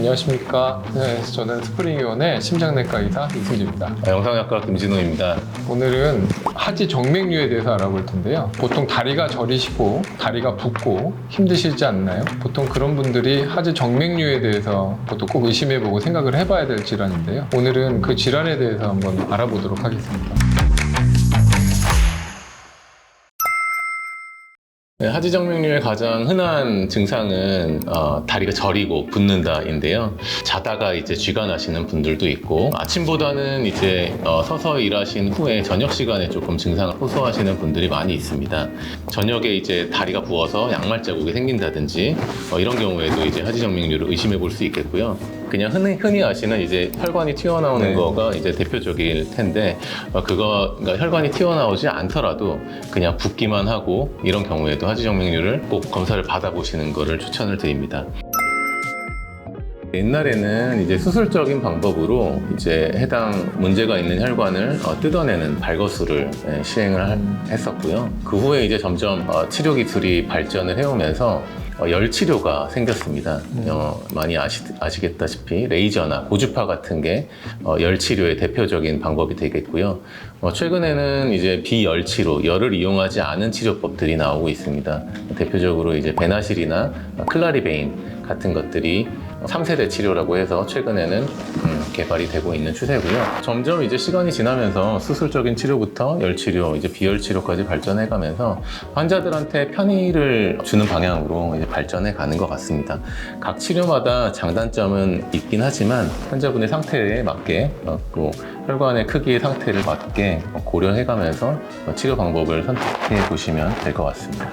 안녕하십니까. 네, 저는 스프링의원의 심장내과 의사 이승주입니다. 아, 영상학과 김진호입니다. 오늘은 하지 정맥류에 대해서 알아볼 텐데요. 보통 다리가 저리시고 다리가 붓고 힘드시지 않나요? 보통 그런 분들이 하지 정맥류에 대해서 보통 꼭 의심해보고 생각을 해봐야 될 질환인데요. 오늘은 그 질환에 대해서 한번 알아보도록 하겠습니다. 네, 하지정맥류의 가장 흔한 증상은 어, 다리가 저리고 붓는다인데요. 자다가 이제 쥐가 나시는 분들도 있고 아침보다는 이제 어, 서서 일하신 후에 저녁 시간에 조금 증상을 호소하시는 분들이 많이 있습니다. 저녁에 이제 다리가 부어서 양말 자국이 생긴다든지 어, 이런 경우에도 이제 하지정맥류를 의심해 볼 수 있겠고요. 그냥 흔히, 흔히 아시는 이제 혈관이 튀어나오는 네. 거가 이제 대표적일 텐데 어, 그거 그러니까 혈관이 튀어나오지 않더라도 그냥 붓기만 하고 이런 경우에도 하지정맥류를 꼭 검사를 받아보시는 것을 추천을 드립니다. 옛날에는 이제 수술적인 방법으로 이제 해당 문제가 있는 혈관을 어, 뜯어내는 발거술을 예, 시행을 하- 했었고요. 그 후에 이제 점점 어, 치료 기술이 발전을 해오면서 어, 열 치료가 생겼습니다. 어, 많이 아시, 아시겠다시피 레이저나 고주파 같은 게 어, 열 치료의 대표적인 방법이 되겠고요. 어, 최근에는 이제 비열 치료, 열을 이용하지 않은 치료법들이 나오고 있습니다. 대표적으로 이제 베나실이나 클라리베인 같은 것들이 3세대 치료라고 해서 최근에는 음, 개발이 되고 있는 추세고요. 점점 이제 시간이 지나면서 수술적인 치료부터 열 치료, 이제 비열 치료까지 발전해 가면서 환자들한테 편의를 주는 방향으로 이제 발전해 가는 것 같습니다. 각 치료마다 장단점은 있긴 하지만 환자분의 상태에 맞게 어, 또 혈관의 크기의 상태를 맞게 고려해 가면서 치료 방법을 선택해 보시면 될 것 같습니다.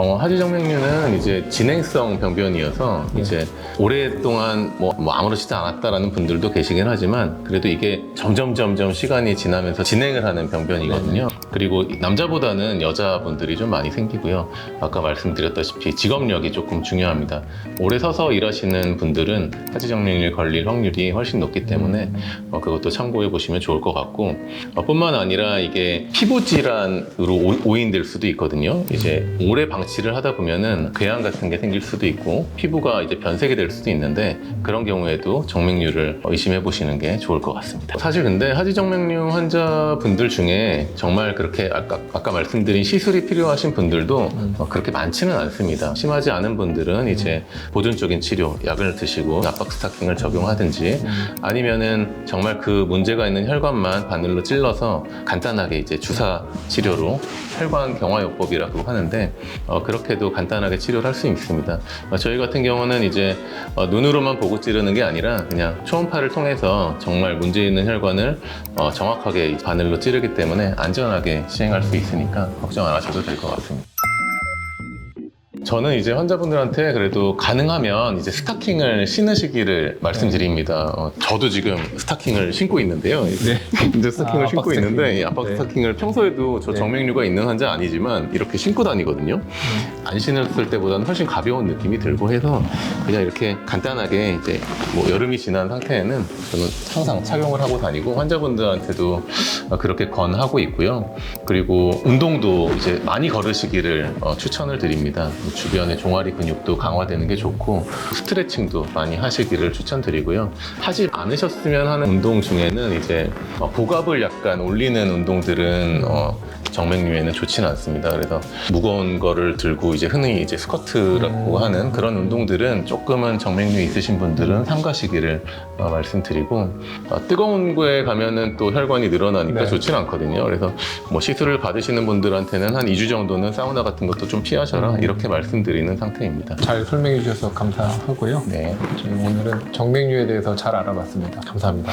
어, 하지정맥류는 이제 진행성 병변이어서 네. 이제 오랫동안 뭐, 뭐 아무렇지도 않았다라는 분들도 계시긴 하지만 그래도 이게 점점 점점 시간이 지나면서 진행을 하는 병변이거든요. 그리고 남자보다는 여자분들이 좀 많이 생기고요. 아까 말씀드렸다시피 직업력이 조금 중요합니다. 오래 서서 일하시는 분들은 하지정맥류 걸릴 확률이 훨씬 높기 때문에 어, 그것도 참고해 보시면 좋을 것 같고 어, 뿐만 아니라 이게 피부 질환으로 오- 오인될 수도 있거든요. 이제 오래 방 치를 하다 보면은 궤양 같은 게 생길 수도 있고 피부가 이제 변색이 될 수도 있는데 그런 경우에도 정맥류를 의심해 보시는 게 좋을 것 같습니다. 사실 근데 하지정맥류 환자분들 중에 정말 그렇게 아까, 아까 말씀드린 시술이 필요하신 분들도 어, 그렇게 많지는 않습니다. 심하지 않은 분들은 이제 보존적인 치료, 약을 드시고 압박 스타킹을 적용하든지 아니면은 정말 그 문제가 있는 혈관만 바늘로 찔러서 간단하게 이제 주사 치료로 혈관 경화요법이라고 하는데 어, 그렇게도 간단하게 치료를 할 수 있습니다. 어, 저희 같은 경우는 이제 어, 눈으로만 보고 찌르는 게 아니라 그냥 초음파를 통해서 정말 문제 있는 혈관을 어, 정확하게 바늘로 찌르기 때문에 안전하게 시행할 수 있으니까 걱정 안 하셔도 될 것 같습니다. 저는 이제 환자분들한테 그래도 가능하면 이제 스타킹을 신으시기를 말씀드립니다. 어, 저도 지금 스타킹을 신고 있는데요. 이제 이제 스타킹을 아, 신고 압박 있는데 스타킹. 이 압박 네. 스타킹을 평소에도 저 네. 정맥류가 있는 환자 아니지만 이렇게 신고 다니거든요. 안 신었을 때보다는 훨씬 가벼운 느낌이 들고 해서 그냥 이렇게 간단하게 이제 뭐 여름이 지난 상태에는 저는 항상 착용을 하고 다니고 환자분들한테도 그렇게 권하고 있고요. 그리고 운동도 이제 많이 걸으시기를 어, 추천을 드립니다. 주변의 종아리 근육도 강화되는 게 좋고 스트레칭도 많이 하시기를 추천드리고요. 하지 않으셨으면 하는 운동 중에는 이제 어, 복압을 약간 올리는 운동들은 어, 정맥류에는 좋지는 않습니다. 그래서 무거운 거를 들고 이제 흔히 이제 스쿼트라고 음. 하는 그런 운동들은 조금은 정맥류 있으신 분들은 삼가시기를 어, 말씀드리고 어, 뜨거운 곳에 가면은 또 혈관이 늘어나니까 네. 좋지는 않거든요. 그래서 뭐 시술을 받으시는 분들한테는 한 2주 정도는 사우나 같은 것도 좀 피하셔라 음. 이렇게 말씀드리는 상태입니다. 잘 설명해 주셔서 감사하고요. 네. 저희 오늘은 정맥류에 대해서 잘 알아봤습니다. 감사합니다.